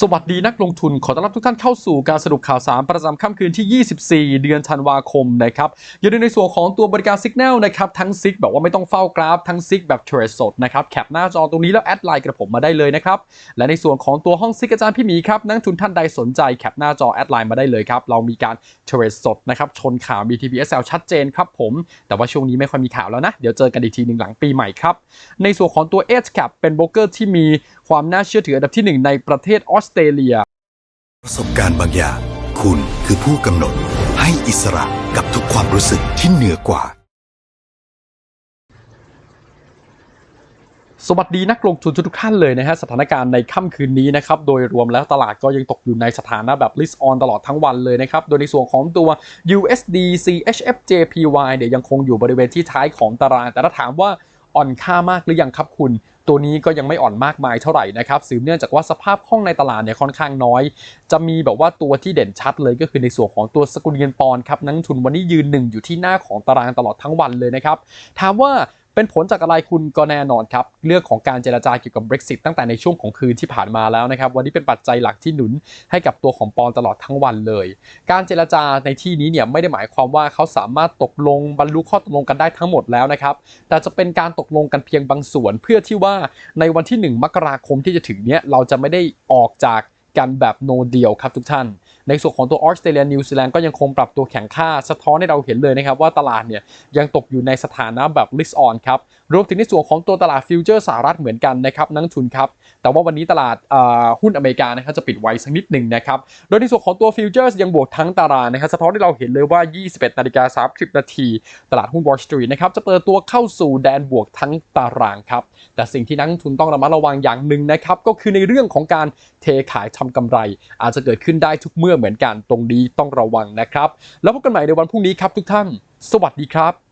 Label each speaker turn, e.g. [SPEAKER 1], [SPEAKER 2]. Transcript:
[SPEAKER 1] สวัสดีนักลงทุนขอต้อนรับทุกท่านเข้าสู่การสรุปข่าวสารประจำค่ำคืนที่ 24 เดือนธันวาคมนะครับอย่าลืมในส่วนของตัวบริการ Signal นะครับทั้งซิกแบบว่าไม่ต้องเฝ้ากราฟทั้งซิกแบบเทรดสดนะครับแคปหน้าจอตรงนี้แล้วแอดไลน์กระผมมาได้เลยนะครับและในส่วนของตัวห้องซิกอาจารย์พี่หมีครับนักลงทุนท่านใดสนใจแคปหน้าจอแอดไลน์มาได้เลยครับเรามีการเทรดสดนะครับชนข่าว BTPSL ชัดเจนครับผมแต่ว่าช่วงนี้ไม่ค่อยมีข่าวแล้วนะเดี๋ยวเจอกันอีกทีหนึ่งหลังปีใหม่ครับในส่วนของตัว Edge Cap เป็นโบรกเกอร์ที่มี ความน่าเชื่อถืออันดับที่หนึ่งในประเทศออสเตรเลีย
[SPEAKER 2] ประสบการณ์บางอย่าง คุณคือผู้กำหนด ให้อิสระกับทุกความรู้สึกที่เหนือกว่า
[SPEAKER 1] สวัสดีนักลงทุนทุกๆท่านเลยนะฮะสถานการณ์ในค่ำคืนนี้นะครับ โดยรวมแล้วตลาดก็ยังตกอยู่ในสถานะแบบ list on ตลอดทั้งวันเลยนะครับ โดยในส่วนของตัว USD CHF JPY เนี่ยยังคงอยู่บริเวณที่ท้ายของตารางแต่ถ้าถามว่า อ่อนค่ามากหรือยังครับคุณ ตัวนี้ก็ยังไม่อ่อนมากมายเท่าไหร่นะครับสืบเนื่องจากว่าสภาพคล่องในตลาดเนี่ยค่อนข้างน้อย จะมีแบบว่าตัวที่เด่นชัดเลยก็คือในส่วนของตัวสกุลเงินปอนครับนักลงทุนวันนี้ยืนหนึ่งอยู่ที่หน้าของตารางตลอดทั้งวันเลยนะครับถามว่า เป็นผลจากอะไรคุณก็แน่นอนครับ เรื่องของการเจรจาเกี่ยวกับ Brexit ตั้งแต่ในช่วงของคืนที่ผ่านมาแล้วนะครับ วันนี้เป็นปัจจัยหลักที่หนุนให้กับตัวของปอนตลอดทั้งวันเลย การเจรจาในที่นี้เนี่ยไม่ได้หมายความว่าเขาสามารถตกลงบรรลุข้อตกลงกันได้ทั้งหมดแล้วนะครับแต่จะเป็นการตกลงกันเพียงบางส่วน เพื่อที่ว่าในวันที่ 1 มกราคมที่จะถึงเนี้ยเราจะไม่ได้ออกจาก กันแบบโนเดียวครับทุกท่าน ในส่วนของตัวออสเตรเลียนิวซีแลนด์ก็ยังคงปรับตัวแข็งค่าสะท้อนให้เราเห็นเลยนะครับว่าตลาดเนี่ยยังตกอยู่ในสถานะแบบ list on ครับรวมถึงในส่วนของตัวตลาดฟิวเจอร์สหรัฐเหมือนกันนะครับนักทุนครับแต่ว่าวันนี้ตลาดหุ้นอเมริกานะครับจะปิดไว้สักนิดหนึ่งนะครับโดยในส่วนของตัวฟิวเจอร์สยังบวกทั้งตารางนะครับสะท้อนให้เราเห็นเลยว่า 21นาฬิกา30นาทีตลาดหุ้น Wall Street นะครับจะเปิดตัวเข้าสู่แดนบวกทั้งตารางครับแต่สิ่งที่นักทุนต้องระมัดระวังอย่างหนึ่งนะครับก็คือในเรื่องของการเทขายทำกำไร อาจจะเกิดขึ้นได้ทุกเมื่อเหมือนกันตรงนี้ต้องระวังนะครับ แล้วพบกันใหม่ในวันพรุ่งนี้ครับทุกท่าน สวัสดีครับ